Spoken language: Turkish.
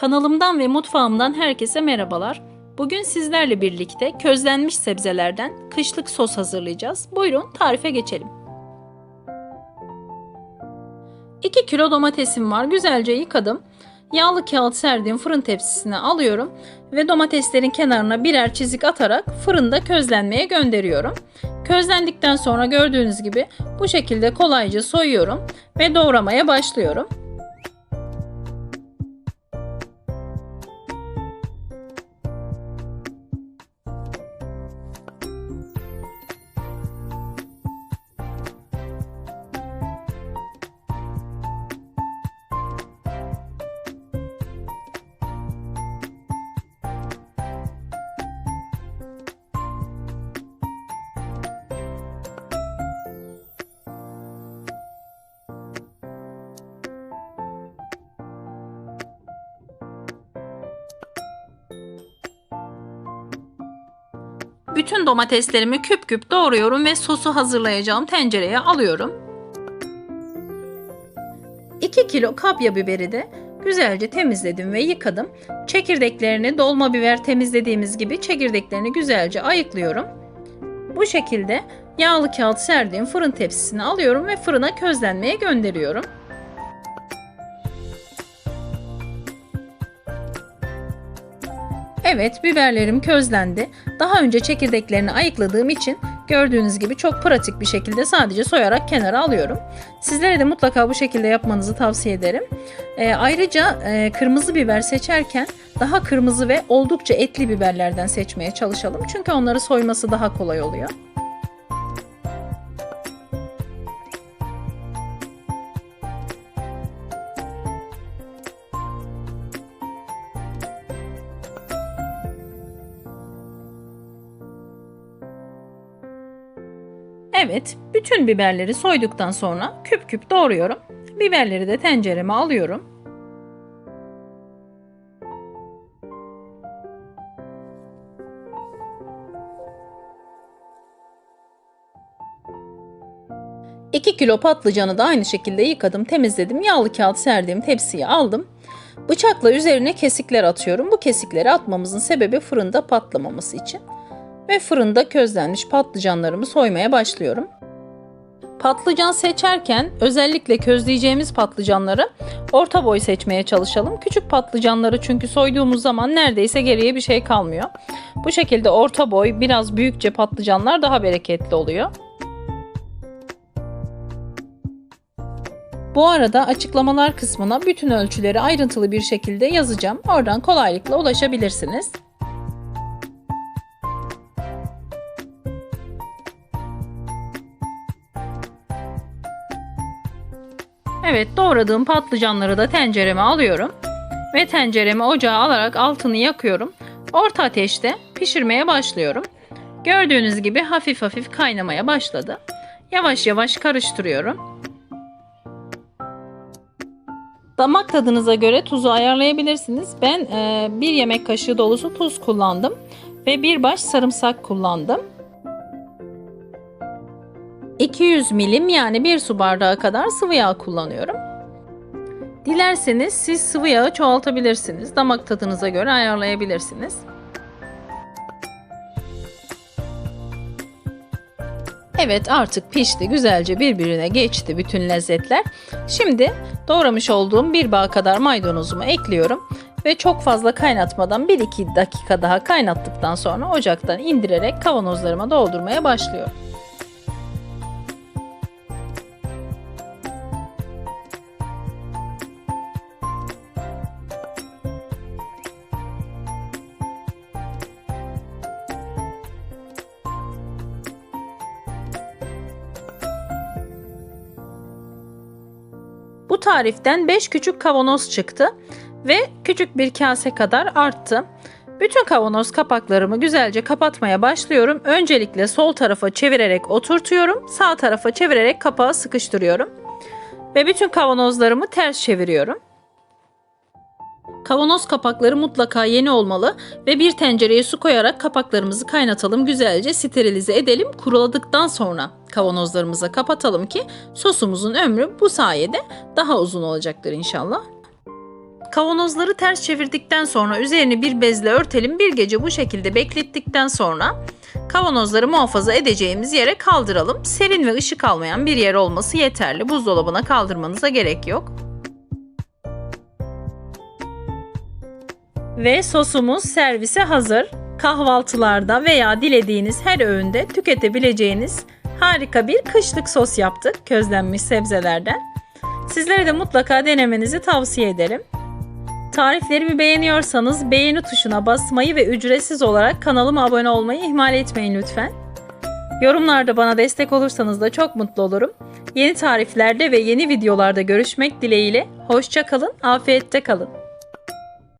Kanalımdan ve mutfağımdan herkese merhabalar. Bugün sizlerle birlikte közlenmiş sebzelerden kışlık sos hazırlayacağız. Buyurun tarife geçelim. 2 kilo domatesim var. Güzelce yıkadım. Yağlı kağıt serdiğim fırın tepsisine alıyorum ve domateslerin kenarına birer çizik atarak fırında közlenmeye gönderiyorum. Közlendikten sonra gördüğünüz gibi bu şekilde kolayca soyuyorum ve doğramaya başlıyorum. Bütün domateslerimi küp küp doğruyorum ve sosu hazırlayacağım tencereye alıyorum. 2 kilo kapya biberi de güzelce temizledim ve yıkadım. Çekirdeklerini dolma biber temizlediğimiz gibi çekirdeklerini güzelce ayıklıyorum. Bu şekilde yağlı kağıt serdiğim fırın tepsisine alıyorum ve fırına közlenmeye gönderiyorum. Evet, biberlerim közlendi. Daha önce çekirdeklerini ayıkladığım için gördüğünüz gibi çok pratik bir şekilde sadece soyarak kenara alıyorum. Sizlere de mutlaka bu şekilde yapmanızı tavsiye ederim. E, ayrıca e, kırmızı biber seçerken daha kırmızı ve oldukça etli biberlerden seçmeye çalışalım. Çünkü onları soyması daha kolay oluyor. Evet, bütün biberleri soyduktan sonra küp küp doğruyorum. Biberleri de tencereme alıyorum. İki kilo patlıcanı da aynı şekilde yıkadım, temizledim. Yağlı kağıt serdiğim tepsiye aldım. Bıçakla üzerine kesikler atıyorum. Bu kesikleri atmamızın sebebi fırında patlamaması için ve fırında közlenmiş patlıcanlarımı soymaya başlıyorum. Patlıcan seçerken özellikle közleyeceğimiz patlıcanları orta boy seçmeye çalışalım. Küçük patlıcanları çünkü soyduğumuz zaman neredeyse geriye bir şey kalmıyor. Bu şekilde orta boy biraz büyükçe patlıcanlar daha bereketli oluyor. Bu arada açıklamalar kısmına bütün ölçüleri ayrıntılı bir şekilde yazacağım. Oradan kolaylıkla ulaşabilirsiniz. Evet doğradığım patlıcanları da tencereme alıyorum. Ve tenceremi ocağa alarak altını yakıyorum. Orta ateşte pişirmeye başlıyorum. Gördüğünüz gibi hafif hafif kaynamaya başladı. Yavaş yavaş karıştırıyorum. Damak tadınıza göre tuzu ayarlayabilirsiniz. Ben e, bir yemek kaşığı dolusu tuz kullandım. Ve bir baş sarımsak kullandım. 200 milim yani bir su bardağı kadar sıvı yağ kullanıyorum. Dilerseniz siz sıvı yağı çoğaltabilirsiniz. Damak tadınıza göre ayarlayabilirsiniz. Evet artık pişti. Güzelce birbirine geçti bütün lezzetler. Şimdi doğramış olduğum bir bağ kadar maydanozumu ekliyorum. Ve çok fazla kaynatmadan 1-2 dakika daha kaynattıktan sonra ocaktan indirerek kavanozlarıma doldurmaya başlıyorum. Bu tariften 5 küçük kavanoz çıktı ve küçük bir kase kadar arttı. Bütün kavanoz kapaklarımı güzelce kapatmaya başlıyorum. Öncelikle sol tarafa çevirerek oturtuyorum. Sağ tarafa çevirerek kapağı sıkıştırıyorum. Ve bütün kavanozlarımı ters çeviriyorum. Kavanoz kapakları mutlaka yeni olmalı ve bir tencereye su koyarak kapaklarımızı kaynatalım, güzelce sterilize edelim. Kuruladıktan sonra kavanozlarımıza kapatalım ki sosumuzun ömrü bu sayede daha uzun olacaktır inşallah. Kavanozları ters çevirdikten sonra üzerini bir bezle örtelim. Bir gece bu şekilde beklettikten sonra kavanozları muhafaza edeceğimiz yere kaldıralım. Serin ve ışık almayan bir yer olması yeterli. Buzdolabına kaldırmanıza gerek yok. Ve sosumuz servise hazır. Kahvaltılarda veya dilediğiniz her öğünde tüketebileceğiniz harika bir kışlık sos yaptık közlenmiş sebzelerden. Sizlere de mutlaka denemenizi tavsiye ederim. Tariflerimi beğeniyorsanız beğeni tuşuna basmayı ve ücretsiz olarak kanalıma abone olmayı ihmal etmeyin lütfen. Yorumlarda bana destek olursanız da çok mutlu olurum. Yeni tariflerde ve yeni videolarda görüşmek dileğiyle. Hoşça kalın, afiyette kalın.